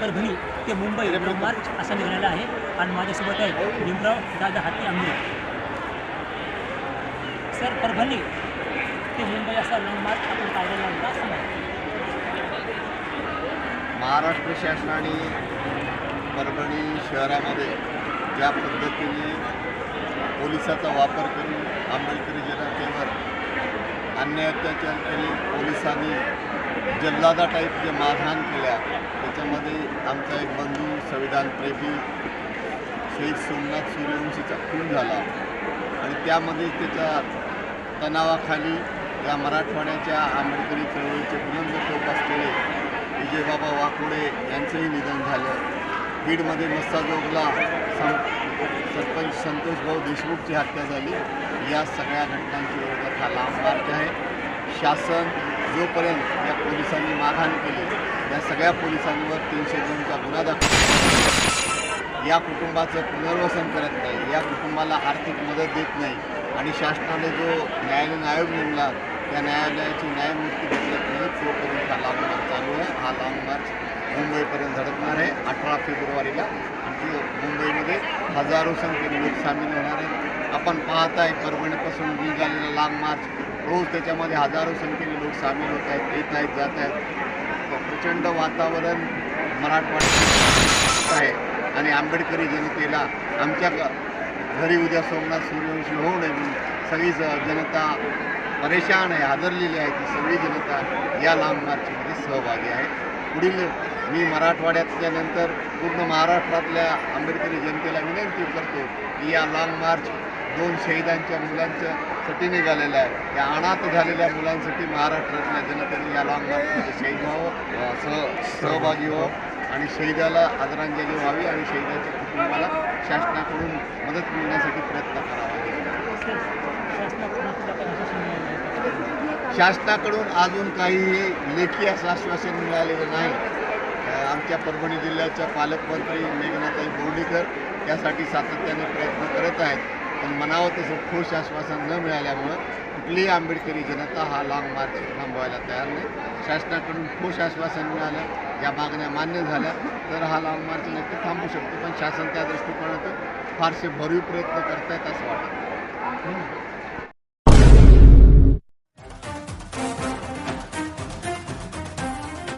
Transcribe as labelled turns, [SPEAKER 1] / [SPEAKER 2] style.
[SPEAKER 1] परभणी ते मुंबई मार्च असा निघालेला आहे. आणि माझ्यासोबत आहे भीमराव दादा हाती आंबे सर परभणी ते मुंबई असा लॉंग मार्च आपण काढलेला होता.
[SPEAKER 2] महाराष्ट्र शासनाने परभणी शहरामध्ये ज्या पद्धतीने पोलिसाचा वापर करून आंबेडकरी जनतेवर अन्याय अत्याचार केले पोलिसांनी जल्लादा टाईप जे मारहाण केल्या त्याच्यामध्ये आमचा एक बंधू संविधानप्रेमी शहीद सोमनाथ सूर्यवंशीचा खून झाला. आणि त्यामध्ये त्याच्या तणावाखाली या मराठवाड्याच्या आंबेडकरी चळवळीचे बुलंद टोक असलेले विजयबाबा वाकुडे यांचंही निधन झालं. बीडमध्ये मस्साजोगला सं सरपंच संतोषभाऊ देशमुखची हत्या झाली. या सगळ्या घटनांची विरोधात हा लांब मार्ग आहे. शासन जोपर्यंत या पोलिसांनी मारहाण केली या सगळ्या पोलिसांवर तीनशे दोनचा गुन्हा दाखल या कुटुंबाचं पुनर्वसन करत नाही या कुटुंबाला आर्थिक मदत देत नाही आणि शासनाने जो न्यायालयीन आयोग नेमला त्या न्यायालयाची न्यायमूर्ती बदलत नाही तोपर्यंत हा लाँग मार्च चालू आहे. हा लाँग मार्च मुंबईपर्यंत झडकणार आहे. अठरा फेब्रुवारीला आणि मुंबईमध्ये हजारो संख्येने लोक सामील होणार आहेत. आपण पाहत आहे परभणीपासून निघालेला लाँग मार्च रोज त्याच्यामध्ये हजारो संख्येने लोक सामील होत आहेत येत आहेत जात आहेत. प्रचंड वातावरण मराठवाड्यात आहे. आणि आंबेडकरी जनतेला आमच्या घरी उद्या सोमनाथ सूर्यवंशी होऊ नये म्हणून सगळी ज- जनता परेशान आहे हादरलेली आहे. ती सगळी जनता या लांब मार्चमध्ये सहभागी आहे. पुढील मी मराठवाड्यातल्या नंतर पूर्ण महाराष्ट्रातल्या आंबेडकरी जनतेला विनंती करतो की या लांब मार्च दोन शहीदांच्या मुलांच्या साठी निघालेला आहे. त्या अनाथ झालेल्या मुलांसाठी महाराष्ट्रातल्या जनतेने या लॉंग मार्चमध्ये शहीद व्हावं सह सहभागी व्हावं आणि शहीदाला आदरांजली व्हावी आणि शहीदाच्या कुटुंबाला शासनाकडून मदत मिळण्यासाठी प्रयत्न करावा.
[SPEAKER 1] शासनाकडून
[SPEAKER 2] अजून काही लेखी असं आश्वासन मिळालेलं नाही. आमच्या परभणी जिल्ह्याच्या पालकमंत्री मेघनाताई बोर्डीकर त्यासाठी सातत्याने प्रयत्न करत आहेत. पण म्हणावं तसं ठोस आश्वासन न मिळाल्यामुळं कुठलीही आंबेडकरी जनता हा लाँग मार्च थांबवायला तयार नाही. शासनाकडून ठोस आश्वासन मिळालं या मागण्या मान्य झाल्या तर हा लाँग मार्च नक्की थांबू शकतो. पण शासन त्या दृष्टिकोनातून फारसे भरीव प्रयत्न करतायत असं वाटतं.